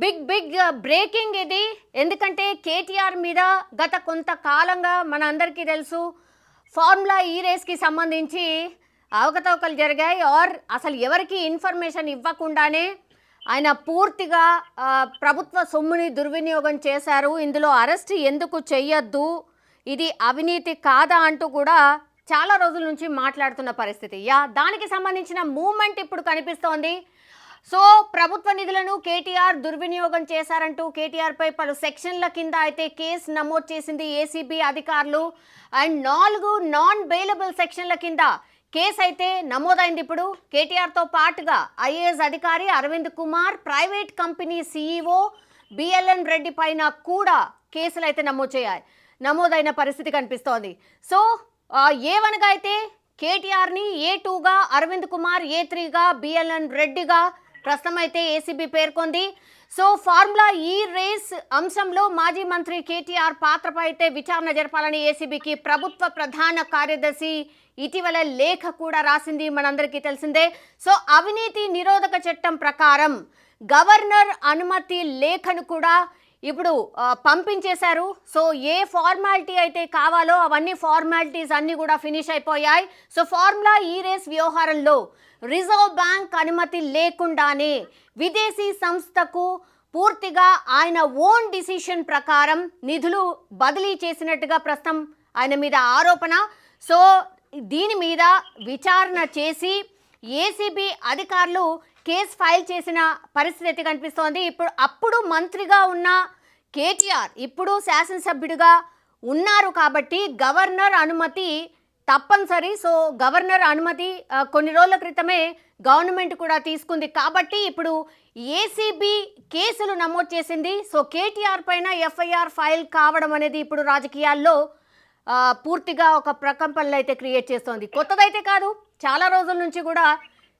Big big breaking ఇది. ఎందుకంటే కేటీఆర్ మీద గత కొంతకాలంగా మన అందరికీ తెలుసు ఫార్ములా ఈ రేస్కి సంబంధించి అవకతవకలు జరిగాయి. ఆర్ అసలు ఎవరికి ఇన్ఫర్మేషన్ ఇవ్వకుండానే ఆయన పూర్తిగా ప్రభుత్వ సొమ్ముని దుర్వినియోగం చేశారు. ఇందులో అరెస్ట్ ఎందుకు చెయ్యొద్దు? ఇది అవినీతి కాదా అంటూ కూడా చాలా రోజుల నుంచి మాట్లాడుతున్న పరిస్థితి. యా దానికి సంబంధించిన మూమెంట్ ఇప్పుడు కనిపిస్తోంది. సో ప్రభుత్వ నిధులను కేటీఆర్ దుర్వినియోగం చేశారంటూ కేటీఆర్ పై పలు సెక్షన్ల కింద అయితే కేసు నమోదు చేసింది ఏసీబీ అధికారులు. అండ్ నాలుగు నాన్ బెయిలబుల్ సెక్షన్ల కింద కేసు అయితే నమోదైంది ఇప్పుడు. కేటీఆర్తో పాటుగా ఐఏఎస్ అధికారి Arvind Kumar private company CEO BLN Reddy పైన కూడా కేసులు అయితే నమోదు చేయాలి నమోదైన పరిస్థితి కనిపిస్తోంది. సో ఏవనగా అయితే కేటీఆర్ని ఏ టూగా అరవింద్ కుమార్ ఏ త్రీగా బిఎల్ఎన్ రెడ్డిగా ప్రస్తుతం అయితే ఏసీబీ పేర్కొంది. సో ఫార్ములా ఈ రేస్ అంశంలో మాజీ మంత్రి కేటీఆర్ పాత్రపై అయితే విచారణ జరపాలని ఏసీబీకి ప్రభుత్వ ప్రధాన కార్యదర్శి ఇటీవల లేఖ కూడా రాసింది మనందరికీ తెలిసిందే. సో అవినీతి నిరోధక చట్టం ప్రకారం గవర్నర్ అనుమతి లేఖను కూడా ఇప్పుడు పంపించేశారు. సో ఏ ఫార్మాలిటీ అయితే కావాలో అవన్నీ ఫార్మాలిటీస్ అన్నీ కూడా ఫినిష్ అయిపోయాయి. సో ఫార్ములా ఈ రేస్ వ్యవహారంలో రిజర్వ్ బ్యాంక్ అనుమతి లేకుండానే విదేశీ సంస్థకు పూర్తిగా ఆయన ఓన్ డిసిషన్ ప్రకారం నిధులు బదిలీ చేసినట్టుగా ప్రస్తుతం ఆయన మీద ఆరోపణ. సో దీని మీద విచారణ చేసి ఏసీబీ అధికారులు కేసు ఫైల్ చేసిన పరిస్థితి అయితే కనిపిస్తోంది. ఇప్పుడు అప్పుడు మంత్రిగా ఉన్న కేటీఆర్ ఇప్పుడు శాసనసభ్యుడిగా ఉన్నారు కాబట్టి గవర్నర్ అనుమతి తప్పనిసరి. సో గవర్నర్ అనుమతి కొన్ని రోజుల క్రితమే గవర్నమెంట్ కూడా తీసుకుంది. కాబట్టి ఇప్పుడు ఏసీబీ కేసులు నమోదు చేసింది. సో కేటీఆర్ పైన ఎఫ్ఐఆర్ ఫైల్ కావడం అనేది ఇప్పుడు రాజకీయాల్లో పూర్తిగా ఒక ప్రకంపనలు అయితే క్రియేట్ చేస్తోంది. కొత్తదైతే కాదు చాలా రోజుల నుంచి కూడా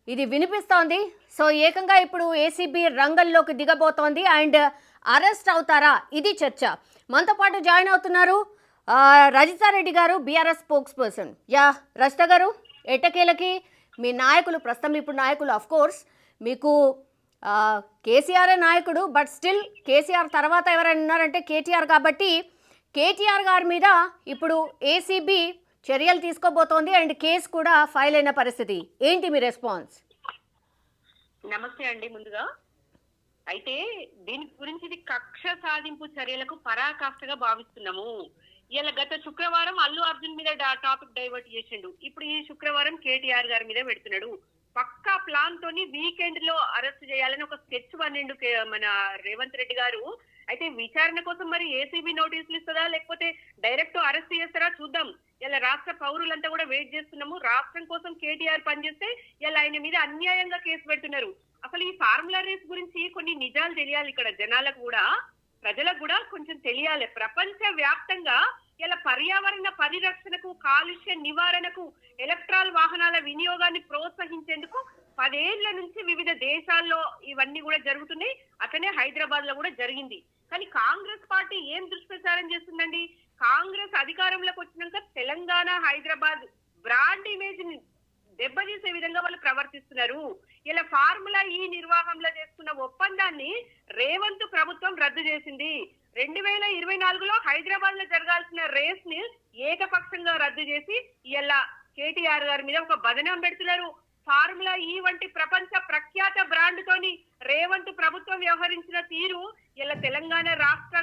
ఇది వినిపిస్తోంది. సో ఏకంగా ఇప్పుడు ఏసీబీ రంగంలోకి దిగబోతోంది అండ్ అరెస్ట్ అవుతారా? ఇది చర్చ. మనతో పాటు జాయిన్ అవుతున్నారు రజితారెడ్డి గారు BRS spokesperson yeah Rajitha గారు ఎట్టకేలకి? మీ నాయకులు ప్రస్తుతం ఇప్పుడు నాయకులు అఫ్ కోర్స్ మీకు కేసీఆర్ నాయకుడు బట్ స్టిల్ కేసీఆర్ తర్వాత ఎవరైనా ఉన్నారంటే కేటీఆర్ కాబట్టి కేటీఆర్ గారి మీద ఇప్పుడు ఏసీబీ చర్యలు తీసుకోబోతోంది అండ్ కేసు కూడా ఫైల్ అయిన పరిస్థితి. ఏంటి మీ రెస్పాన్స్ నమస్తే అండి ముందుగా. అయితే దీని గురించి ఇది కక్ష సాధింపు చర్యలకు పరాకాష్ఠగా భావిస్తున్నాము. ఇలా గత శుక్రవారం అల్లు అర్జున్ మీద టాపిక్ డైవర్ట్ చేసిండు. ఇప్పుడు ఈ శుక్రవారం కేటీఆర్ గారి మీద పెడుతున్నాడు. పక్కా ప్లాన్ తోని వీకెండ్లో అరెస్ట్ చేయాలని ఒక స్కెచ్ పన్నెండు మన రేవంత్ రెడ్డి గారు. అయితే విచారణ కోసం మరి ఏసీబీ నోటీసులు ఇస్తుందా లేకపోతే డైరెక్ట్ అరెస్ట్ చేస్తారా? చూద్దాం. ఇలా రాష్ట్ర పౌరులంతా కూడా వెయిట్ చేస్తున్నాము. రాష్ట్రం కోసం కేటీఆర్ పనిచేస్తే ఇలా ఆయన మీద అన్యాయంగా కేసు పెడుతున్నారు. అసలు ఈ ఫార్ములా రేస్ గురించి కొన్ని నిజాలు తెలియాలి ఇక్కడ జనాలకు కూడా. ప్రజలకు కూడా కొంచెం తెలియాలి. ప్రపంచ వ్యాప్తంగా ఇలా పర్యావరణ పరిరక్షణకు కాలుష్య నివారణకు ఎలక్ట్రాల్ వాహనాల వినియోగాన్ని ప్రోత్సహించేందుకు పదేళ్ళ నుంచి వివిధ దేశాల్లో ఇవన్నీ కూడా జరుగుతున్నాయి. అతనే హైదరాబాద్లో కూడా జరిగింది. కానీ కాంగ్రెస్ పార్టీ ఏం దుష్ప్రచారం చేస్తుందండి? కాంగ్రెస్ అధికారంలోకి వచ్చినాక తెలంగాణ హైదరాబాద్ బ్రాండ్ ఇమేజ్ని దెబ్బతీసే విధంగా వాళ్ళు ప్రవర్తిస్తున్నారు. ఇలా ఫార్ములా ఈ నిర్వాహంలో చేసుకున్న ఒప్పందాన్ని రేవంత్ ప్రభుత్వం రద్దు చేసింది. రెండు వేల ఇరవై నాలుగులో హైదరాబాద్లో జరగాల్సిన రేస్ని ఏకపక్షంగా రద్దు చేసి ఇలా కేటీఆర్ గారి మీద ఒక బదనం పెడుతున్నారు. ఫార్ములా ఈ వంటి ప్రపంచ ప్రఖ్యాత బ్రాండ్ తోని రేవంత్ ప్రభుత్వం వ్యవహరించిన తీరు ఇలా తెలంగాణ రాష్ట్ర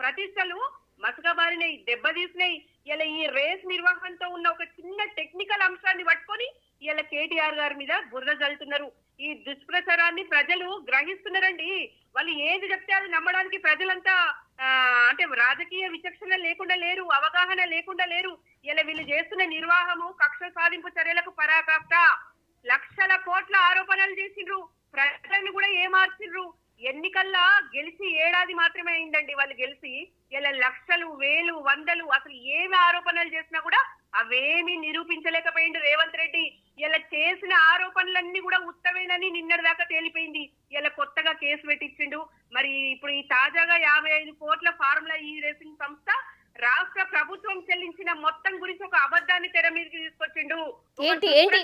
ప్రతిష్టలు మసకబారినాయి దెబ్బతీసినాయి ఇలా ఈ రేస్ నిర్వహణతో ఉన్న ఒక చిన్న టెక్నికల్ అంశాన్ని పట్టుకొని ఇలా కేటీఆర్ గారి మీద బురద జల్లుతున్నారు. ఈ దుష్ప్రచారాన్ని ప్రజలు గ్రహిస్తున్నారండి. వాళ్ళు ఏది చెప్తే అది నమ్మడానికి ప్రజలంతా అంటే రాజకీయ విచక్షణ లేకుండా లేరు అవగాహన లేకుండా లేరు. ఇలా వీళ్ళు చేస్తున్న నిర్వాహము కక్ష సాధింపు చర్యలకు పరాకాష్ట. లక్షల కోట్ల ఆరోపణలు చేసిండ్రు. ప్రజలను కూడా ఏమార్చిండ్రు ఎన్నికల్లో గెలిచి ఏడాది మాత్రమే అయిందండి వాళ్ళు గెలిచి. ఇలా లక్షలు వేలు వందలు అసలు ఏమి ఆరోపణలు చేసినా కూడా అవేమి నిరూపించలేకపోయింది రేవంత్ రెడ్డి. ఇలా చేసిన ఆరోపణలన్నీ కూడా ఉత్తమేనని నిన్నటి దాకా తేలిపోయింది. ఇలా కొత్తగా కేసు పెట్టించిండు. మరి ఇప్పుడు ఈ తాజాగా యాభై ఐదు కోట్ల ఫార్ములా ఈ రేసింగ్ సంస్థ రాష్ట్ర ప్రభుత్వం చెల్లించిన మొత్తం గురించి ఒక అబద్ధాన్ని తెర మీదకి తీసుకొచ్చిండు. ఏంటి ఏంటి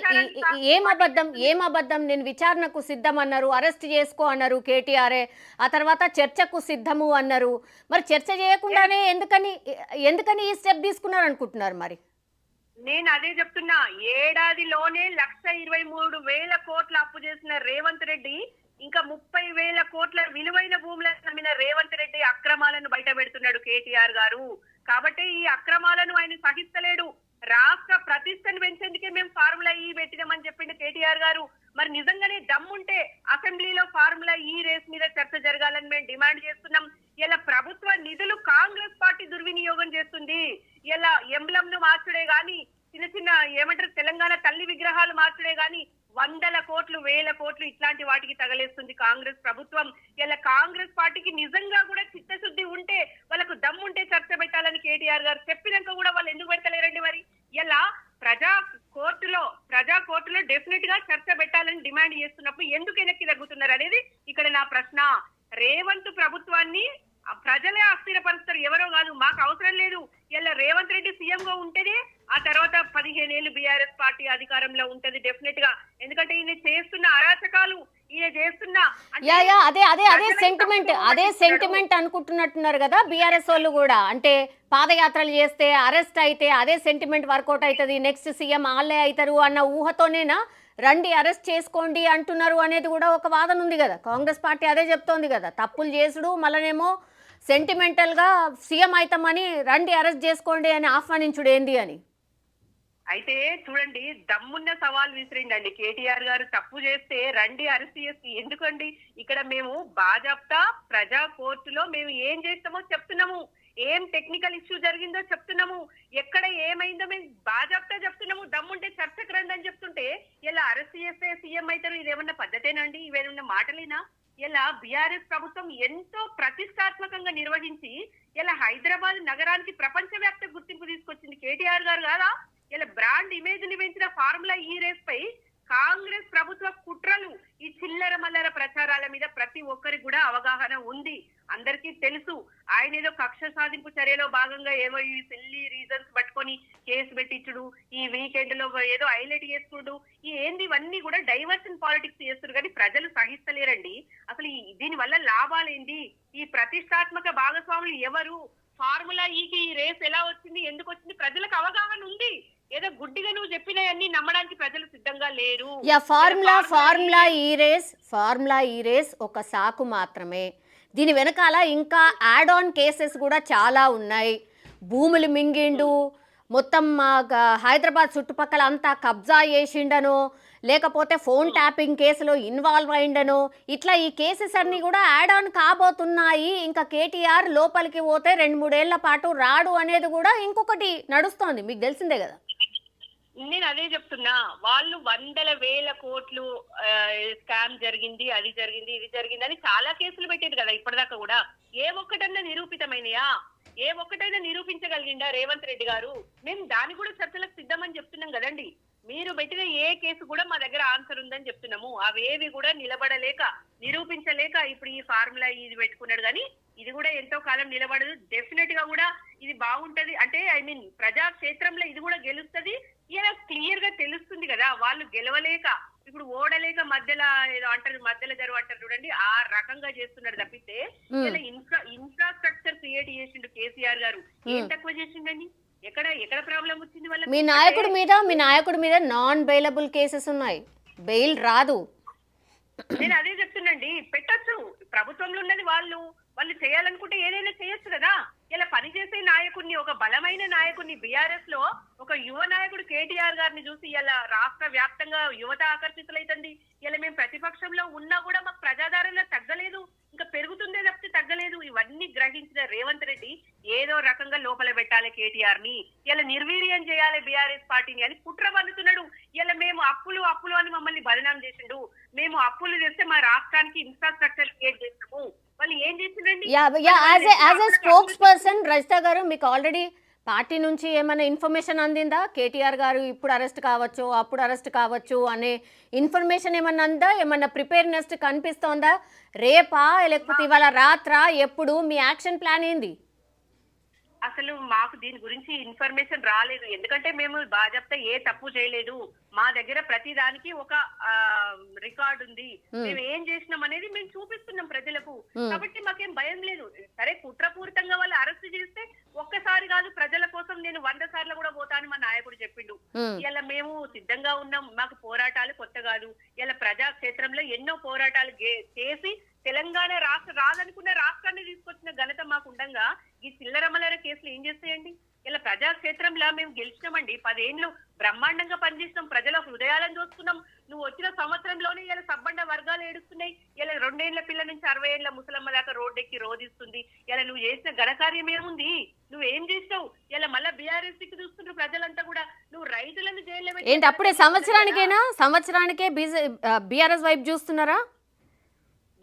ఏం అబద్ధం ఏం అబద్ధం? నేను విచారణకు సిద్ధం అన్నారు అరెస్ట్ చేసుకో అన్నారు కేటీఆర్ఏ ఆ తర్వాత చర్చకు సిద్ధము అన్నారు. మరి చర్చ చేయకుండానే ఎందుకని ఎందుకని ఈ స్టెప్ తీసుకున్నారు అనుకుంటున్నారు మరి? నేను అదే చెప్తున్నా. ఏడాదిలోనే లక్ష ఇరవై మూడు వేల కోట్ల అప్పు చేసిన రేవంత్ రెడ్డి ఇంకా ముప్పై వేల కోట్ల విలువైన భూములను నమ్మిన రేవంత్ రెడ్డి అక్రమాలను బయట పెడుతున్నాడు కేటీఆర్ గారు. కాబట్టి ఈ అక్రమాలను ఆయన సహిస్తలేడు. రాష్ట్ర ప్రతిష్టను పెంచేందుకే మేము ఫార్ములా ఈ పెట్టినామని చెప్పిండు కేటీఆర్ గారు. మరి నిజంగానే దమ్ముంటే అసెంబ్లీలో ఫార్ములా ఈ రేస్ మీద చర్చ జరగాలని మేము డిమాండ్ చేస్తున్నాం. ఇలా ప్రభుత్వ నిధులు కాంగ్రెస్ పార్టీ దుర్వినియోగం చేస్తుంది. ఇలా ఎంబ్లం ను మార్చుడే గాని చిన్న చిన్న ఏమంటారు తెలంగాణ తల్లి విగ్రహాలు మార్చుడే గాని వందల కోట్లు వేల కోట్లు ఇట్లాంటి వాటికి తగలేస్తుంది కాంగ్రెస్ ప్రభుత్వం. ఇలా కాంగ్రెస్ పార్టీకి నిజంగా కూడా చిత్తశుద్ధి ఉంటే వాళ్ళకు దమ్ముంటే చర్చ పెట్టాలని కేటీఆర్ గారు చెప్పినాక కూడా వాళ్ళు ఎందుకు పెడతలేరండి మరి? ఇలా ప్రజా కోర్టులో ప్రజా కోర్టులో డెఫినెట్గా చర్చ పెట్టాలని డిమాండ్ చేస్తున్నప్పుడు ఎందుకు వెనక్కి తగ్గుతున్నారు అనేది ఇక్కడ నా ప్రశ్న. రేవంత్ ప్రభుత్వాన్ని ప్రజలే అస్థిరపరుస్తారు ఎవరో కాదు మాకు అవసరం లేదు. ఇలా రేవంత్ రెడ్డి సీఎం గా ఉంటేనే ఆ తర్వాత పదిహేను ఏళ్ళు బీఆర్ఎస్ పార్టీ అధికారంలో ఉంటది డెఫినెట్గా. ఎందుకంటే ఈయన చేస్తున్న అరాచకాలు ఈయన చేస్తున్న అంటే యా యా అదే అదే అదే సెంటిమెంట్ అదే. సెంటిమెంట్ అనుకుంటున్నట్టున్నారు కదా బీఆర్ఎస్ వాళ్ళు కూడా. అంటే పాదయాత్రలు చేస్తే అరెస్ట్ అయితే అదే సెంటిమెంట్ వర్కౌట్ అవుతుంది. నెక్స్ట్ సీఎం వాళ్ళే అవుతారు అన్న ఊహతోనేనా రండి అరెస్ట్ చేసుకోండి అంటున్నారు అనేది కూడా ఒక వాదన ఉంది కదా. కాంగ్రెస్ పార్టీ అదే చెప్తోంది కదా. తప్పులు చేసుడు మళ్ళనేమో సెంటిమెంటల్గా సీఎం అవుతామని రండి అరెస్ట్ చేసుకోండి అని ఆహ్వానించుడు ఏంది అని? అయితే చూడండి దమ్మున్న సవాల్ విసిరిండండి. కేటీఆర్ గారు తప్పు చేస్తే రండి అరెస్ట్ చేసి. ఎందుకండి? ఇక్కడ మేము బాజాప్తా ప్రజా కోర్టులో మేము ఏం చేస్తామో చెప్తున్నాము. ఏం టెక్నికల్ ఇష్యూ జరిగిందో చెప్తున్నాము. ఎక్కడ ఏమైందో మేము బాజాప్తా చెప్తున్నాము. దమ్ముంటే చర్చకు రండి అని చెప్తుంటే ఇలా అరెస్ట్ చేస్తే సీఎం అవుతారు ఇదేమన్నా పద్ధతేనండి ఇవేమన్నా మాటలేనా? ఇలా బీఆర్ఎస్ ప్రభుత్వం ఎంతో ప్రతిష్టాత్మకంగా నిర్వహించి ఇలా హైదరాబాద్ నగరానికి ప్రపంచవ్యాప్త గుర్తింపు తీసుకొచ్చింది కేటీఆర్ గారు కాదా? ఇలా బ్రాండ్ ఇమేజ్ని పెంచిన ఫార్ములా ఈ రేస్ పై కాంగ్రెస్ ప్రభుత్వ కుట్రలు ఈ చిల్లర మల్లర ప్రచారాల మీద ప్రతి ఒక్కరికి కూడా అవగాహన ఉంది. అందరికీ తెలుసు. ఆయన ఏదో కక్ష సాధింపు చర్యలో భాగంగా ఏవో ఈ సిల్లీ రీజన్స్ పట్టుకొని కేసు పెట్టించుడు ఈ వీకెండ్లో ఏదో హైలైట్ చేసుకుడు ఈ ఏంది ఇవన్నీ కూడా డైవర్షన్ పాలిటిక్స్ చేస్తున్నారు కానీ ప్రజలు సహిస్తలేరండి. అసలు ఈ దీని వల్ల లాభాలు ఏంది? ఈ ప్రతిష్టాత్మక భాగస్వాములు ఎవరు? ఫార్ములా ఈకి e ఈ రేస్ ఎలా వచ్చింది? ఎందుకు వచ్చింది? ప్రజలకు అవగాహన ఉంది. ఏదో గుడ్డిగా నువ్వు చెప్పినవన్నీ నమ్మడానికి ప్రజలు సిద్ధంగా లేరు. Yeah formula formula E race formula E race ఒక సాకు మాత్రమే. దీని వెనకాల ఇంకా యాడ్ ఆన్ కేసెస్ కూడా చాలా ఉన్నాయి. భూములు మింగిండు మొత్తం మా హైదరాబాద్ చుట్టుపక్కల అంతా కబ్జా చేసిండను లేకపోతే ఫోన్ ట్యాపింగ్ కేసులో ఇన్వాల్వ్ అయిండను. ఇట్లా ఈ కేసెస్ అన్నీ కూడా యాడ్ ఆన్ కాబోతున్నాయి. ఇంకా కేటీఆర్ లోపలికి పోతే రెండు మూడేళ్ళ పాటు రాడు అనేది కూడా ఇంకొకటి నడుస్తోంది. మీకు తెలిసిందే కదా. నేను అదే చెప్తున్నా వాళ్ళు వందల వేల కోట్లు స్కామ్ జరిగింది అది జరిగింది ఇది జరిగింది అని చాలా కేసులు పెట్టారు కదా ఇప్పటిదాకా కూడా. ఏ ఒక్కటన్నా నిరూపితమైనయా? ఏ ఒక్కటైనా నిరూపించగలిగిండా రేవంత్ రెడ్డి గారు? మేము దాని కూడా చర్చలకు సిద్ధమని చెప్తున్నాం కదండి. మీరు పెట్టిన ఏ కేసు కూడా మా దగ్గర ఆన్సర్ ఉందని చెప్తున్నాము. అవేవి కూడా నిలబడలేక నిరూపించలేక ఇప్పుడు ఈ ఫార్ములా ఇది పెట్టుకున్నాడు కానీ ఇది కూడా ఎంతో కాలం నిలబడదు. డెఫినెట్గా కూడా ఇది బాగుంటది. అంటే ఐ మీన్ ప్రజా క్షేత్రంలో ఇది కూడా గెలుస్తది. ఇలా క్లియర్గా తెలుస్తుంది కదా వాళ్ళు గెలవలేక ఇప్పుడు ఓడలేక మధ్యలో ఏదో అంటారు మధ్యలో జరువు అంటారు చూడండి ఆ రకంగా చేస్తున్నాడు తప్పితే. ఇలా ఇన్ఫ్రా ఇన్ఫ్రాస్ట్రక్చర్ క్రియేట్ చేసిండు కేసీఆర్ గారు. ఏం. తక్కువ చేసిండండి? ఎక్కడ ఎక్కడ ప్రాబ్లం వచ్చింది వాళ్ళకి? మీ నాయకుడి మీద మీ నాయకుడి మీద నాన్ బెయిలబుల్ కేసెస్ ఉన్నాయి. బెయిల్ రాదు. నేను అదే చెప్తున్నాండి పెట్టొచ్చు. ప్రభుత్వంలో ఉన్నది వాళ్ళు వాళ్ళు చేయాలనుకుంటే ఏదైనా చేయొచ్చు కదా. ఇలా పనిచేసే నాయకుడిని ఒక బలమైన నాయకుడిని బీఆర్ఎస్లో ఒక యువ నాయకుడు కేటీఆర్ గారిని చూసి ఇలా రాష్ట్ర వ్యాప్తంగా యువత ఆకర్షితులైతుంది. ఇలా మేము ప్రతిపక్షంలో ఉన్నా కూడా మాకు ప్రజాదారణ తగ్గలేదు. ఇంకా పెరుగుతుందే తప్పితే తగ్గలేదు. ఇవన్నీ గ్రహించిన రేవంత్ రెడ్డి ఏదో రకంగా లోపల పెట్టాలి కేటీఆర్ని ఇలా నిర్వీర్యం చేయాలి బీఆర్ఎస్ పార్టీని అని కుట్ర పన్నుతున్నాడు. ఇలా మేము అప్పులు అప్పులు అని మమ్మల్ని బలినాం చేసిండు. మేము అప్పులు చేస్తే మా రాష్ట్రానికి ఇన్ఫ్రాస్ట్రక్చర్ క్రియేట్ చేస్తాము. యాజ్ స్పోక్స్ పర్సన్ రజిత గారు మీకు ఆల్రెడీ పార్టీ నుంచి ఏమైనా ఇన్ఫర్మేషన్ అందిందా? కేటీఆర్ గారు ఇప్పుడు అరెస్ట్ కావచ్చు అప్పుడు అరెస్ట్ కావచ్చు అనే ఇన్ఫర్మేషన్ ఏమన్నా అందా? ఏమన్నా ప్రిపేర్నెస్ కనిపిస్తోందా? రేపా? లేకపోతే ఇవాళ రాత్రా? ఎప్పుడు? మీ యాక్షన్ ప్లాన్ ఏంది? అసలు మాకు దీని గురించి ఇన్ఫర్మేషన్ రాలేదు. ఎందుకంటే మేము బాజప్తా ఏ తప్పు చేయలేదు. మా దగ్గర ప్రతి దానికి ఒక రికార్డ్ ఉంది. మేము. ఏం చేసినాం అనేది మేము చూపిస్తున్నాం ప్రజలకు. కాబట్టి మాకేం భయం లేదు. సరే కుట్రపూరితంగా వాళ్ళు అరెస్ట్ చేస్తే ఒక్కసారి కాదు ప్రజల కోసం నేను వంద సార్లు కూడా పోతాను మా నాయకుడు చెప్పిండు. ఇలా మేము సిద్ధంగా ఉన్నాం. మాకు పోరాటాలు కొత్త కాదు. ఇలా ప్రజాక్షేత్రంలో ఎన్నో పోరాటాలు చేసి తెలంగాణ రాష్ట్ర రాదనుకున్న రాష్ట్రాన్ని తీసుకొచ్చిన ఘనత మాకు ఉండగా ఈ చిల్లరమలర కేసులు ఏం చేస్తాయండి? ఇలా ప్రజాక్షేత్రంలా మేము గెలిచినామండి. పదేళ్ళు బ్రహ్మాండంగా పనిచేసినాం ప్రజల హృదయాలను చూస్తున్నాం. నువ్వు వచ్చిన సంవత్సరంలోనే ఇలా సబ్బండ వర్గాలు ఏడుస్తున్నాయి. ఇలా రెండేళ్ళ పిల్ల నుంచి అరవై ఏళ్ళ ముసలమ్మ దాకా రోడ్డెక్కి రోధిస్తుంది. ఇలా నువ్వు చేసిన ఘనకార్యం ఏముంది? నువ్వు ఏం చేసినావు ఇలా మళ్ళీ బీఆర్ఎస్కి చూస్తున్నారు ప్రజలంతా కూడా. నువ్వు రైతులను జైల్లో ఏంటి అప్పుడే సంవత్సరానికేనా? సంవత్సరానికే బీఆర్ఎస్ వైపు చూస్తున్నారా?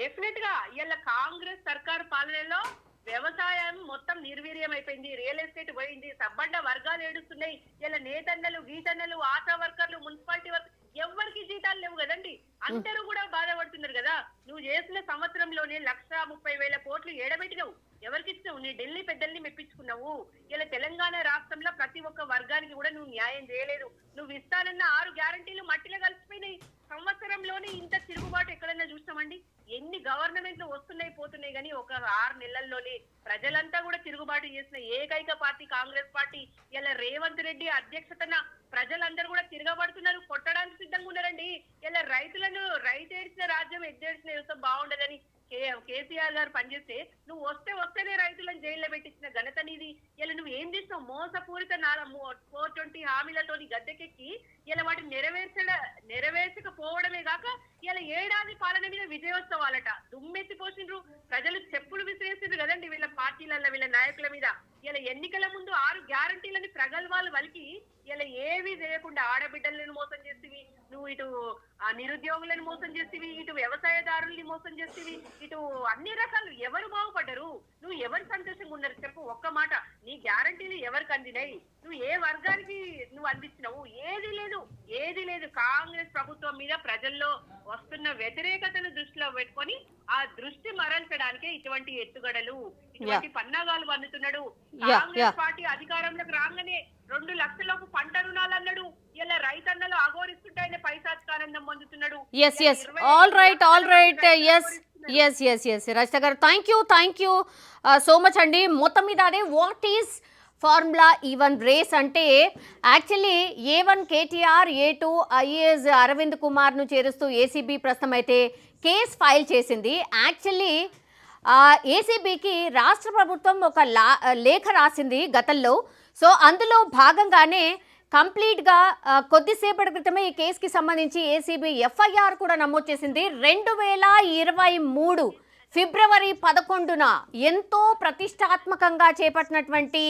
డెఫినెట్గా ఇలా కాంగ్రెస్ సర్కార్ పాలనలో వ్యవసాయం మొత్తం నిర్వీర్యం అయిపోయింది రియల్ ఎస్టేట్ పోయింది సబ్బండ వర్గాలు ఏడుస్తున్నాయి ఇలా నేతన్నలు గీతన్నలు ఆశా వర్కర్లు మున్సిపాలిటీ వర్క్ ఎవరికి జీతాలు లేవు కదండి. అందరూ కూడా బాధపడుతున్నారు కదా. నువ్వు చేసిన సంవత్సరంలోనే లక్ష ముప్పై వేల కోట్లు ఏడబెట్టినవు. ఎవరికి ఇచ్చినావు? నీ ఢిల్లీ పెద్దల్ని మెప్పించుకున్నావు. ఇలా తెలంగాణ రాష్ట్రంలో ప్రతి ఒక్క వర్గానికి కూడా నువ్వు న్యాయం చేయలేదు. నువ్వు ఇస్తానన్న ఆరు గ్యారంటీలు మట్టిలో కలిసిపోయినాయి. సంవత్సరంలోనే ఇంత తిరుగుబాటు ఎక్కడైనా చూస్తామండి? ఎన్ని గవర్నమెంట్లు వస్తున్నాయి పోతున్నాయి కానీ ఒక ఆరు నెలల్లోనే ప్రజలంతా కూడా తిరుగుబాటు చేసిన ఏకైక పార్టీ కాంగ్రెస్ పార్టీ. ఇలా రేవంత్ రెడ్డి అధ్యక్షతన ప్రజలందరూ కూడా తిరగబడుతున్నారు కొట్టడానికి సిద్ధంగా ఉన్నారండి. ఇలా రైతులను రైతు ఏడ్చిన రాజ్యం ఎద్దేడ్చిన వ్యవస్థ బాగుండదని కేసీఆర్ గారు పనిచేస్తే నువ్వు వస్తే వస్తేనే రైతులను జైల్లో పెట్టించిన ఘనత నీది. ఇలా నువ్వు ఏం చేస్తావు మోసపూరిత ఫోర్ ట్వంటీ హామీలతోని గద్దెకెక్కి ఇలా వాటిని నెరవేర్చడ నెరవేర్చకపోవడమే కాక ఇలా ఏడాది పాలన మీద విజయోత్సవాలట. దుమ్మెత్తి పోసిండ్రు. ప్రజలు చెప్పులు విసిరేసిండ్రు కదండి వీళ్ళ పార్టీలలో వీళ్ళ నాయకుల మీద. ఇలా ఎన్నికల ముందు ఆరు గ్యారంటీలని ప్రగల్భాలు వలికి ఇలా ఏవి చేయకుండా ఆడబిడ్డలను మోసం చేస్తేవి నువ్వు ఇటు ఆ నిరుద్యోగులను మోసం చేస్తేవి ఇటు వ్యవసాయదారుల్ని మోసం చేస్తేవి ఇటు అన్ని రకాలు ఎవరు బాగుపడ్డరు? నువ్వు ఎవరు సంతోషంగా ఉన్నారు చెప్పు ఒక్క మాట. నీ గ్యారంటీలు ఎవరికి అందినాయి? నువ్వు ఏ వర్గానికి నువ్వు అందించినావు? ఏది లేదు ఏది లేదు. కాంగ్రెస్ ప్రభుత్వం మీద ప్రజల్లో వస్తున్న వ్యతిరేకతను దృష్టిలో పెట్టుకొని ఆ దృష్టి మరల్చడానికే ఇటువంటి ఎత్తుగడలు ఇటువంటి పన్నాగాలు పన్నుతున్నాడు. కాంగ్రెస్ పార్టీ అధికారంలోకి రాగానే రెండు లక్షలకు పంట రుణాలు అన్నాడు ఇలా రైతన్నలు అఘోరిస్తుంటే ఆయన పైశాచికానందం పొందుతున్నాడు. Yes yes all right all right yes. Yes yes yes Rajitha garu thank you thank you so much అండి. మొత్తం మీద అదే what is formula even race అంటే actually A one KTR A two IAS Arvind కుమార్ను చేరుస్తూ ACB ప్రస్తుతం అయితే case file చేసింది. Actually ఏసీబీకి రాష్ట్ర ప్రభుత్వం ఒక లా లేఖ రాసింది గతంలో. సో అందులో భాగంగానే కంప్లీట్గా కొద్దిసేపటి క్రితమే ఈ కేసుకి సంబంధించి ఏసీబీ ఎఫ్ఐఆర్ కూడా నమోదు చేసింది. రెండు వేల ఇరవై మూడు ఫిబ్రవరి పదకొండున ఎంతో ప్రతిష్టాత్మకంగా చేపట్టినటువంటి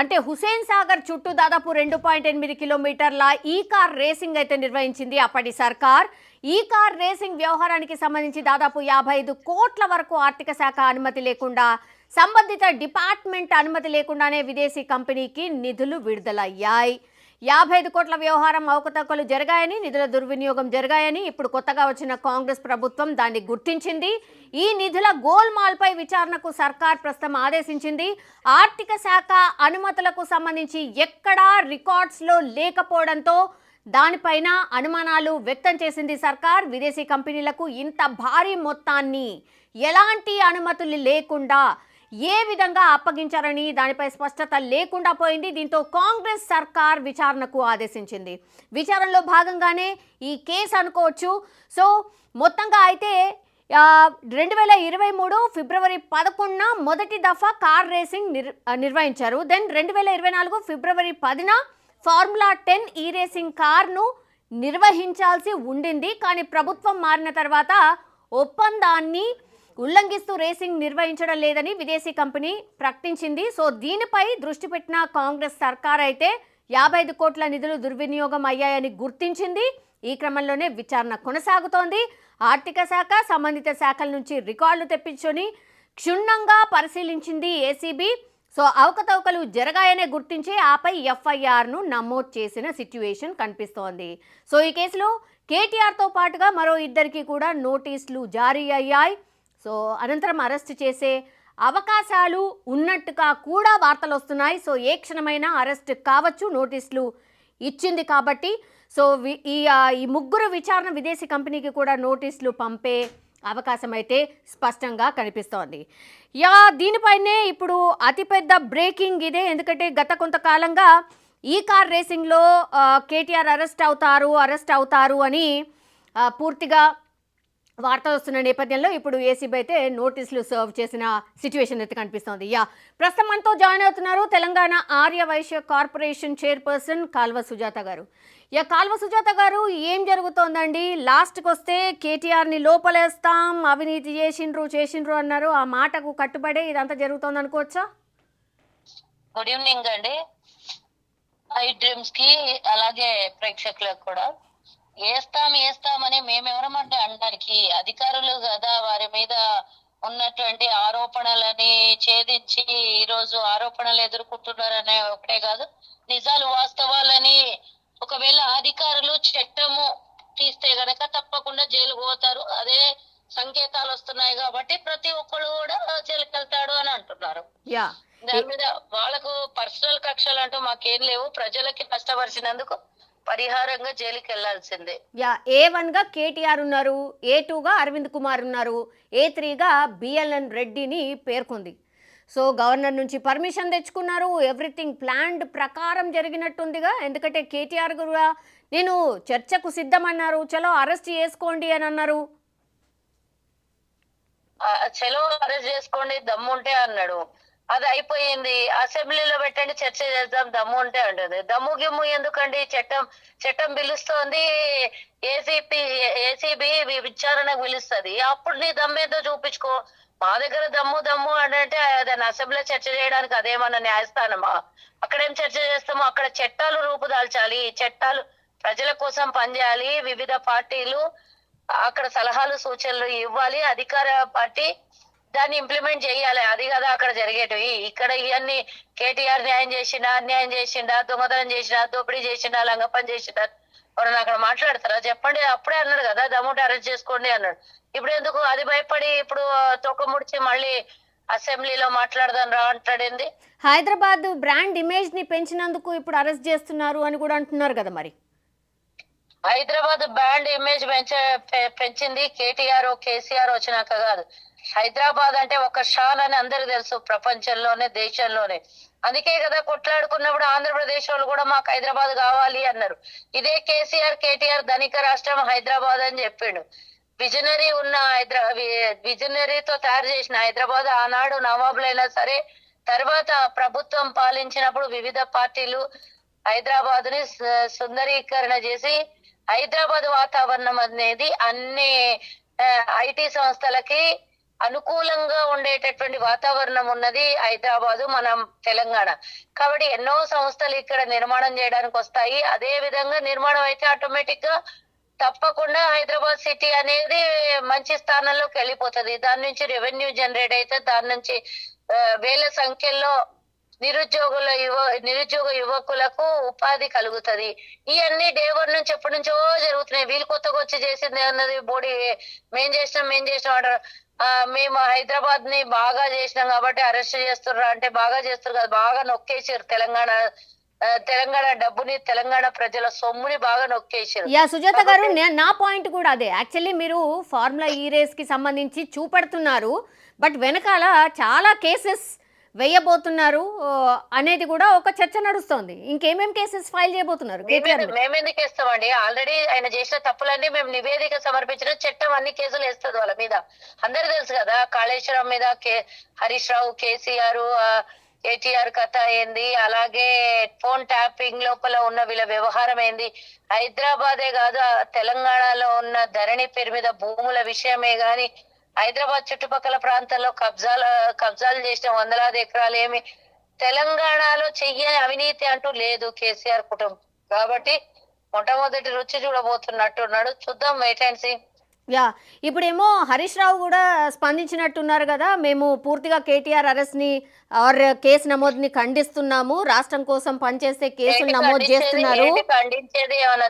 అంటే హుసేన్ సాగర్ చుట్టూ దాదాపు రెండు పాయింట్ ఎనిమిది కిలోమీటర్ల ఈ కార్ రేసింగ్ అయితే నిర్వహించింది అప్పటి సర్కార్. ఈ కార్ రేసింగ్ వ్యవహారానికి సంబంధించి దాదాపు యాభై ఐదు కోట్ల వరకు ఆర్థిక శాఖ అనుమతి లేకుండా సంబంధిత డిపార్ట్మెంట్ అనుమతి లేకుండానే విదేశీ కంపెనీకి నిధులు విడుదలయ్యాయి. యాభై ఐదు కోట్ల వ్యవహారం అవకతవకలు జరిగాయని నిధుల దుర్వినియోగం జరిగాయని ఇప్పుడు కొత్తగా వచ్చిన కాంగ్రెస్ ప్రభుత్వం దాన్ని గుర్తించింది. ఈ నిధుల గోల్మాల్పై విచారణకు సర్కార్ ప్రస్తుతం ఆదేశించింది. ఆర్థిక శాఖ అనుమతులకు సంబంధించి ఎక్కడా రికార్డ్స్లో లేకపోవడంతో దానిపైన అనుమానాలు వ్యక్తం చేసింది సర్కార్. విదేశీ కంపెనీలకు ఇంత భారీ మొత్తాన్ని ఎలాంటి అనుమతులు లేకుండా ఏ విధంగా అప్పగించారని దానిపై స్పష్టత లేకుండా పోయింది. దీంతో కాంగ్రెస్ సర్కార్ విచారణకు ఆదేశించింది. విచారణలో భాగంగానే ఈ కేసు అనుకోవచ్చు. సో మొత్తంగా అయితే రెండు వేల ఇరవై మూడు ఫిబ్రవరి పదకొండున మొదటి దఫా కార్ రేసింగ్ నిర్ నిర్వహించారు. దెన్ రెండు వేల ఇరవై నాలుగు ఫిబ్రవరి పదిన ఫార్ములా టెన్ ఈ రేసింగ్ కార్ను నిర్వహించాల్సి ఉండింది. కానీ ప్రభుత్వం మారిన తర్వాత ఒప్పందాన్ని ఉల్లంఘిస్తూ రేసింగ్ నిర్వహించడం లేదని విదేశీ కంపెనీ ప్రకటించింది. సో దీనిపై దృష్టి పెట్టిన కాంగ్రెస్ సర్కార్ అయితే యాభై ఐదు కోట్ల నిధులు దుర్వినియోగం అయ్యాయని గుర్తించింది. ఈ క్రమంలోనే విచారణ కొనసాగుతోంది. ఆర్థిక శాఖ సంబంధిత శాఖల నుంచి రికార్డులు తెప్పించుకొని క్షుణ్ణంగా పరిశీలించింది ఏసీబీ. సో అవకతవకలు జరగాయనే గుర్తించి ఆపై ఎఫ్ఐఆర్ను నమోదు చేసిన సిట్యుయేషన్ కనిపిస్తోంది. సో ఈ కేసులో కేటీఆర్తో పాటుగా మరో ఇద్దరికి కూడా నోటీసులు జారీ అయ్యాయి. సో అనంతరం అరెస్ట్ చేసే అవకాశాలు ఉన్నట్టుగా కూడా వార్తలు వస్తున్నాయి. సో ఏ క్షణమైనా అరెస్ట్ కావచ్చు నోటీసులు ఇచ్చింది కాబట్టి. సో వి- ఈ ముగ్గురు విచారణ విదేశీ కంపెనీకి కూడా నోటీసులు పంపే అవకాశం అయితే స్పష్టంగా కనిపిస్తోంది. యా దీనిపైనే ఇప్పుడు అతిపెద్ద బ్రేకింగ్ ఇదే. ఎందుకంటే గత కొంతకాలంగా ఈ కార్ రేసింగ్లో కేటీఆర్ అరెస్ట్ అవుతారు అరెస్ట్ అవుతారు అని పూర్తిగా వార్తలు వస్తున్న నేపథ్యంలో ఇప్పుడు ఏసీబీ అయితే నోటీసులు సర్వ్ చేసిన సిచ్యువేషన్ అయితే కనిపిస్తోంది. యా ప్రస్తుతం మనతో జాయిన్ అవుతున్నారు తెలంగాణ ఆర్య వైశ్య కార్పొరేషన్ చైర్పర్సన్ కాల్వ సుజాత గారు. యా కాల్వ సుజాత గారు ఏం జరుగుతోందండి? లాస్ట్కి వస్తే కేటీఆర్ని లోపలేస్తాం అవినీతి చేసిండ్రు చేసిండ్రు అన్నారు. ఆ మాటకు కట్టుబడే ఇదంతా జరుగుతోంది అనుకోవచ్చా? గుడ్ ఈవినింగ్ అండి. ఐ డ్రీమ్స్కి అలాగే ప్రేక్షకులకు కూడా. వేస్తాం వేస్తామని మేమెవరమంటే అనడానికి అధికారులు కదా వారి మీద ఉన్నటువంటి ఆరోపణలని ఛేదించి ఈ రోజు ఆరోపణలు ఎదుర్కొంటున్నారనే ఒకటే కాదు నిజాలు వాస్తవాలని ఒకవేళ అధికారులు చట్టము తీస్తే గనక తప్పకుండా జైలుకు పోతారు. అదే సంకేతాలు వస్తున్నాయి కాబట్టి ప్రతి ఒక్కరు కూడా జైలుకి వెళ్తాడు అని అంటున్నారు. దాని మీద వాళ్ళకు పర్సనల్ కక్షలు అంటూ మాకేం లేవు. ప్రజలకి నష్టపరిచినందుకు పరిహారంగా జైలుకి వెళ్ళాల్సిందే యా ఏ వన్గా కేటీఆర్ ఉన్నారు ఏ టూగా అరవింద్ కుమార్ ఉన్నారు ఏ త్రీగా బిఎల్ఎన్ రెడ్డిని పేర్కొంది. సో గవర్నర్ నుంచి పర్మిషన్ తెచ్చుకున్నారు ఎవ్రీథింగ్ ప్లాన్డ్ ప్రకారం జరిగినట్టుందిగా. ఎందుకంటే కేటీఆర్ కూడా నేను చర్చకు సిద్ధమన్నారు చలో అరెస్ట్ చేసుకోండి అని అన్నారు. చలో అరెస్ట్ చేసుకోండి దమ్ము ఉంటే అన్నాడు. అది అయిపోయింది. అసెంబ్లీలో పెట్టండి చర్చ చేద్దాం దమ్ము ఉంటే ఉంటుంది దమ్ము గిమ్ము ఎందుకండి? చట్టం చట్టం పిలుస్తోంది. ఏసీపీ ఏసీబీ విచారణకు పిలుస్తుంది. అప్పుడు నీ దమ్మేదో చూపించుకో. మా దగ్గర దమ్ము దమ్ము అని అంటే దాన్ని అసెంబ్లీలో చర్చ చేయడానికి అదేమన్నా న్యాయస్థానమా? అక్కడేం చర్చ చేస్తామో? అక్కడ చట్టాలు రూపుదాల్చాలి. చట్టాలు ప్రజల కోసం పనిచేయాలి. వివిధ పార్టీలు అక్కడ సలహాలు సూచనలు ఇవ్వాలి. అధికార పార్టీ దాన్ని ఇంప్లిమెంట్ చేయాలి. అది కదా అక్కడ జరిగేటివి. ఇక్కడ ఇవన్నీ కేటీఆర్ న్యాయం చేసిండా అన్యాయం చేసిండా దొంగతనం చేసిండా దోపిడీ చేసిండా లంగపని చేసిండా ఎవరైనా అక్కడ మాట్లాడతారా? చెప్పండి. అప్పుడే అన్నాడు కదా దమ్ముంటే అరెస్ట్ చేసుకోండి అన్నాడు. ఇప్పుడు ఎందుకు? అది భయపడి ఇప్పుడు తొక్క ముడిచి మళ్ళీ అసెంబ్లీలో మాట్లాడదాం రా అంటాడేంది హైదరాబాద్ బ్రాండ్ ఇమేజ్ని పెంచినందుకు ఇప్పుడు అరెస్ట్ చేస్తున్నారు అని కూడా అంటున్నారు కదా మరి. హైదరాబాద్ బ్రాండ్ ఇమేజ్ పెంచ పెంచింది కేటీఆర్ కేసీఆర్ వచ్చినాక కాదు. హైదరాబాద్ అంటే ఒక షాన్ అని అందరు తెలుసు ప్రపంచంలోనే దేశంలోనే. అందుకే కదా కొట్లాడుకున్నప్పుడు ఆంధ్రప్రదేశ్ వాళ్ళు కూడా మాకు హైదరాబాద్ కావాలి అన్నారు. ఇదే కేసీఆర్ కేటీఆర్ ధనిక రాష్ట్రం హైదరాబాద్ అని చెప్పిండు. విజనరీ ఉన్న హైదరా విజనరీతో తయారు చేసిన హైదరాబాద్ ఆనాడు నవాబులైనా సరే తర్వాత ప్రభుత్వం పాలించినప్పుడు వివిధ పార్టీలు హైదరాబాద్ని సుందరీకరణ చేసి హైదరాబాద్ వాతావరణం అనేది అన్ని ఐటీ సంస్థలకి అనుకూలంగా ఉండేటటువంటి వాతావరణం ఉన్నది హైదరాబాదు మనం తెలంగాణ. కాబట్టి ఎన్నో సంస్థలు ఇక్కడ నిర్మాణం చేయడానికి వస్తాయి. అదే విధంగా నిర్మాణం అయితే ఆటోమేటిక్గా తప్పకుండా హైదరాబాద్ సిటీ అనేది మంచి స్థానంలోకి వెళ్ళిపోతది. దాని నుంచి రెవెన్యూ జనరేట్ అయితే దాని నుంచి వేల సంఖ్యలో నిరుద్యోగుల యువ నిరుద్యోగ యువకులకు ఉపాధి కలుగుతది. ఇవన్నీ డే వన్ నుంచి ఎప్పటి నుంచో జరుగుతున్నాయి. వీళ్ళు కొత్తగా వచ్చి చేసింది అన్నది బోడీ మేం చేసినాం మేం చేసినాం అంటారు. మేము హైదరాబాద్ని బాగా చేసినాం కాబట్టి అరెస్ట్ చేస్తుర్రా అంటే బాగా చేస్తారు కదా బాగా నొక్కేసారు తెలంగాణ తెలంగాణ డబ్బుని తెలంగాణ ప్రజల సొమ్ముని బాగా నొక్కేసారు యా సుజాత గారు నే- పాయింట్ కూడా అదే. యాక్చువల్లీ మీరు ఫార్ములా ఈ రేస్కి సంబంధించి చూపెడుతున్నారు బట్ వెనకాల చాలా కేసెస్ వేయబోతున్నారు అనేది కూడా ఒక చర్చ నడుస్తోంది. ఇంకేమేం కేసెస్ ఫైల్ చేయబోతున్నారు? మేమే- మేమెందుకు వేస్తామండి? ఆల్రెడీ ఆయన చేసిన తప్పులన్నీ మేము నివేదిక సమర్పించిన చట్టం అన్ని కేసులు వేస్తుంది వాళ్ళ మీద. అందరు తెలుసు కదా కాళేశ్వరం మీద కే హరీష్ రావు కేసీఆర్ కేటీఆర్ కథ ఏంది? అలాగే ఫోన్ ట్యాపింగ్ లోపల ఉన్న వీళ్ళ వ్యవహారం ఏంది? హైదరాబాదే కాదు తెలంగాణలో ఉన్న ధరణి పేరు మీద భూముల విషయమే గాని హైదరాబాద్ చుట్టుపక్కల ప్రాంతాల్లో కబ్జాలు కబ్జాలు చేసిన వందలాది ఎకరాలు ఏమి తెలంగాణలో చెయ్యని అవినీతి అంటూ లేదు కేసీఆర్ కుటుంబం. కాబట్టి మొట్టమొదటి రుచి చూడబోతున్నట్టున్నాడు. చూద్దాం వెయిట్ అండ్ సీ యా ఇప్పుడేమో హరీష్ రావు కూడా స్పందించినట్టున్నారు కదా మేము పూర్తిగా కేటీఆర్ అరెస్ట్ని ఆర్ కేసు నమోదుని ఖండిస్తున్నాము రాష్ట్రం కోసం పనిచేస్తే కేసులు నమోదు? చేస్తున్నారు. ఖండించేది? ఏమన్నా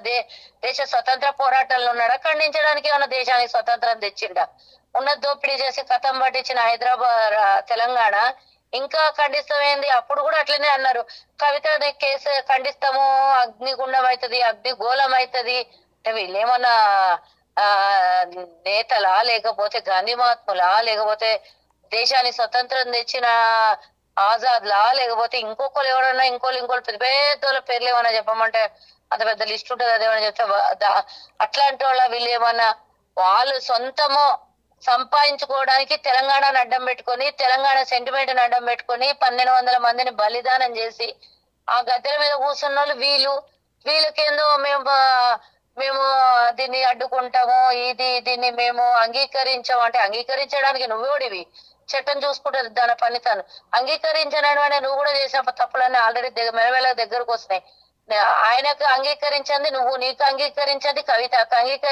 దేశ స్వతంత్ర పోరాటంలో ఉన్నాడా? ఖండించడానికి ఏమన్నా దేశానికి స్వతంత్రం తెచ్చిండా? ఉన్న దోపిడీ చేసి కథం పట్టించిన హైదరాబాద్ తెలంగాణ ఇంకా ఖండిస్తామేంది అప్పుడు కూడా అట్లనే అన్నారు. కవిత కేసు ఖండిస్తాము అగ్నిగుండం అవుతుంది అగ్నిగోళం అవుతుంది అంటే వీళ్ళేమన్నా ఆ నేతలా లేకపోతే గాంధీ మహాత్ములా లేకపోతే దేశాన్ని స్వతంత్రం తెచ్చిన ఆజాద్ లా లేకపోతే ఇంకొకరు ఎవరన్నా ఇంకోళ్ళు ఇంకోళ్ళు పెద్ద పెద్ద పేర్లు ఏమన్నా చెప్పమంటే అంత పెద్ద లిస్ట్ ఉంటుంది అదేమన్నా చెప్తే అట్లాంటి వాళ్ళ వీళ్ళు ఏమన్నా వాళ్ళు సొంతము సంపాదించుకోవడానికి తెలంగాణను అడ్డం పెట్టుకొని తెలంగాణ సెంటిమెంట్ అడ్డం పెట్టుకొని పన్నెండు వందల మందిని బలిదానం చేసి ఆ గద్దెల మీద కూర్చున్న వాళ్ళు. వీళ్ళు వీళ్ళకేందో మేము మేము దీన్ని అడ్డుకుంటాము ఇది దీన్ని మేము అంగీకరించాము అంటే అంగీకరించడానికి నువ్వేడివి చట్టం చూసుకుంటుంది దాని పని తను అంగీకరించడం నువ్వు కూడా చేసిన తప్పులన్నీ ఆల్రెడీ దగ్గర దగ్గరకు వస్తున్నాయి. ఆయనకు అంగీకరించింది నువ్వు నీకు అంగీకరించింది కవితకు అంగీక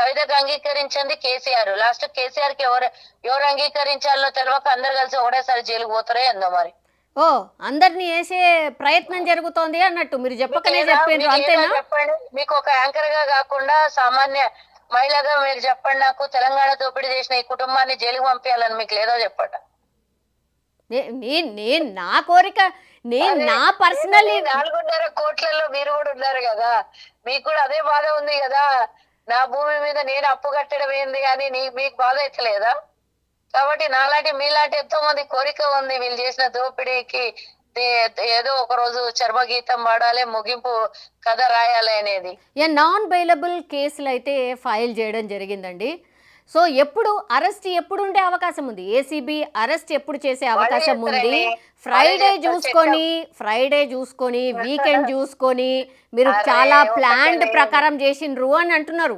కవితకు అంగీకరించింది కేసీఆర్. లాస్ట్ కేసీఆర్కి ఎవరు ఎవరు అంగీకరించాలో తెలియక అందరు కలిసి ఒకటేసారి జైలుకు పోతారో ఏందో మరి. ఓ అందరినీ వేసే ప్రయత్నం జరుగుతోంది అన్నట్టు. మీరు చెప్పకనే అంతేనా? చెప్పండి? మీకు ఒక యాంకర్గా కాకుండా సామాన్య మహిళగా మీరు చెప్పండి నాకు. తెలంగాణ దోపిడీ చేసిన ఈ కుటుంబాన్ని జైలుకు పంపించాలని మీకు లేదో నేను నా కోరిక నేను నా పర్సనల్ నాలుగున్నర కోట్లలో మీరు కూడా ఉన్నారు కదా. మీకు కూడా అదే బాధ ఉంది కదా. నా భూమి మీద నేను అప్పు కట్టడం ఏంది కానీ నీ మీకు బాధ ఎత్తలేదా? కాబట్టి నాలాంటి మీలాంటి ఎంతో మంది కోరిక ఉంది. వీళ్ళు చేసిన దోపిడీకి ఏదో ఒక రోజు చర్మగీతం పాడాలి ముగింపు కథ రాయాలి అనేది. నాన్ బెయిలబుల్ కేసులు అయితే ఫైల్ చేయడం జరిగిందండి. సో ఎప్పుడు అరెస్ట్ ఎప్పుడు ఉండే అవకాశం ఉంది? ఏసీబీ అరెస్ట్ ఎప్పుడు చేసే అవకాశం ఉంది. ఫ్రైడే చూసుకొని ఫ్రైడే చూసుకొని వీకెండ్ చూసుకొని మీరు చాలా ప్లాన్డ్. ప్రకారం చేసిండ్రు అని అంటున్నారు.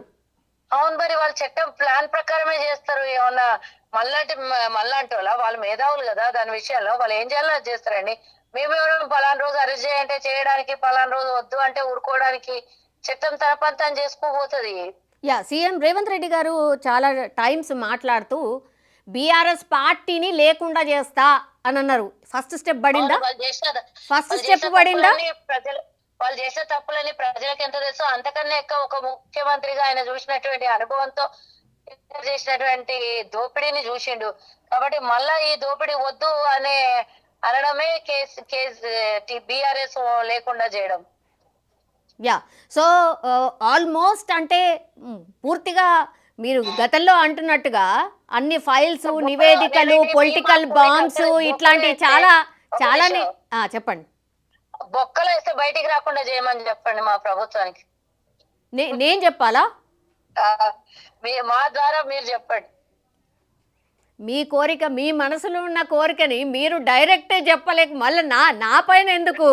అవును మరి వాళ్ళ చట్టం ప్లాన్ ప్రకారమే చేస్తారు. ఏమన్నా మళ్ళాంటి మళ్ళాంటి వాళ్ళ వాళ్ళు మేధావులు కదా దాని విషయంలో. వాళ్ళు ఏం చేయాలో చేస్తారండి. మేము ఎవరు పలానా రోజు అరెస్ట్ చేయంటే చేయడానికి పలానా రోజు వద్దు అంటే ఊరుకోవడానికి చట్టం తన పని తను చేసుకోబోతుంది యా సీఎం రేవంత్ రెడ్డి గారు చాలా టైమ్స్ మాట్లాడుతూ బీఆర్ఎస్ పార్టీని లేకుండా చేస్తా అని అన్నారు. ఫస్ట్ స్టెప్ పడిందా? ఫస్ట్ స్టెప్ పడిందా? వాళ్ళు చేసిన తప్పులని ప్రజలకు ఎంత తెలుసో అంతకన్నా ఎక్కువ ఒక ముఖ్యమంత్రిగా ఆయన చూసినటువంటి అనుభవంతో చేసినటువంటి దోపిడీని చూసిండు. కాబట్టి మళ్ళా ఈ దోపిడీ వద్దు అనే అనడమే కేసు కేసు బీఆర్ఎస్ లేకుండా చేయడం. యా. సో ఆల్మోస్ట్ అంటే పూర్తిగా మీరు గతంలో అంటున్నట్టుగా అన్ని ఫైల్స్ నివేదికలు పొలిటికల్ బాంబ్స్ ఇట్లాంటివి చాలా చాలానే చెప్పండి. బొక్కలు వేస్తే బయటికి రాకుండా చేయమని చెప్పండి మా ప్రభుత్వానికి. నేను చెప్పాలా? మీ మా ద్వారా మీరు చెప్పండి. మీ కోరిక మీ మనసులో ఉన్న కోరికని మీరు డైరెక్ట్ చెప్పలేక మళ్ళీ నా నా పైన ఎందుకు?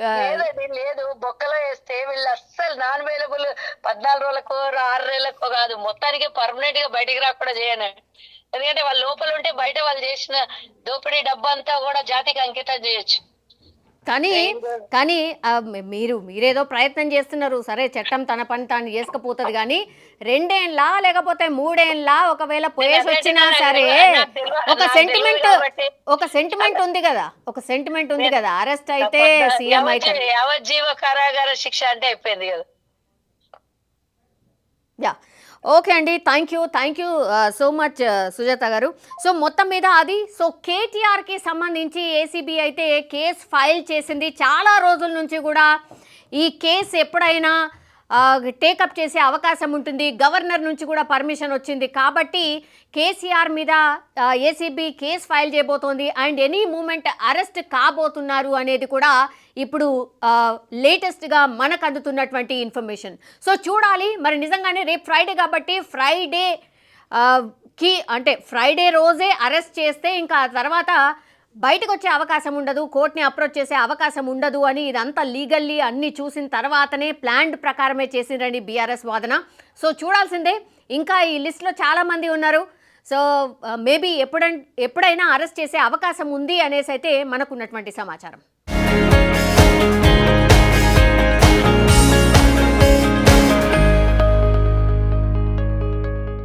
లేదండి లేదు బొక్కలో వేస్తే వీళ్ళు అస్సలు నాన్ అవైలబుల్ పద్నాలుగు రోజులకో ఆరు నెలలకో కాదు. మొత్తానికి పర్మనెంట్గా బయటికి రాకుండా చేయను. ఎందుకంటే వాళ్ళ లోపల ఉంటే బయట వాళ్ళు చేసిన దోపిడీ డబ్బు అంతా కూడా జాతికి అంకితం చేయొచ్చు. కానీ కానీ మీరు మీరేదో ప్రయత్నం చేస్తున్నారు. సరే చట్టం తన పని తాను చేసుకపోతుంది కానీ రెండేళ్ళ లేకపోతే మూడేళ్ళ ఒకవేళ పోయేసి వచ్చినా సరే ఒక సెంటిమెంట్ ఒక సెంటిమెంట్ ఉంది కదా. ఒక సెంటిమెంట్ ఉంది కదా. అరెస్ట్ అయితే సీఎం అయితే యావజ్జీవ కారాగార శిక్ష అంటే అయిపోయింది కదా. యా. ఓకే అండి thank you thank you so much Sujatha గారు. సో మొత్తం మీద అది సో కేటీఆర్కి సంబంధించి ఏసీబీ అయితే కేసు ఫైల్ చేసింది. చాలా రోజుల నుంచి కూడా ఈ కేసు ఎప్పుడైనా టేకప్ చేసే అవకాశం ఉంటుంది. గవర్నర్ నుంచి కూడా పర్మిషన్ వచ్చింది. కాబట్టి కేసీఆర్ మీద ఏసీబీ కేసు ఫైల్ చేయబోతోంది. అండ్ ఎనీ మూమెంట్ అరెస్ట్ కాబోతున్నారు అనేది కూడా ఇప్పుడు లేటెస్ట్గా మనకు అందుతున్నటువంటి ఇన్ఫర్మేషన్. సో చూడాలి. మరి నిజంగానే రేపు ఫ్రైడే కాబట్టి ఫ్రైడే కి అంటే ఫ్రైడే రోజే అరెస్ట్ చేస్తే ఇంకా తర్వాత బయటకు వచ్చే అవకాశం ఉండదు కోర్టుని అప్రోచ్ చేసే అవకాశం ఉండదు అని ఇదంతా లీగల్లీ అన్ని చూసిన తర్వాతనే ప్లాన్డ్ ప్రకారమే చేసిండ్రండి బీఆర్ఎస్ వాదన. సో చూడాల్సిందే. ఇంకా ఈ లిస్ట్లో చాలామంది ఉన్నారు. సో మేబీ ఎప్పుడ ఎప్పుడైనా అరెస్ట్ చేసే అవకాశం ఉంది అనేసి అయితే మనకున్నటువంటి సమాచారం.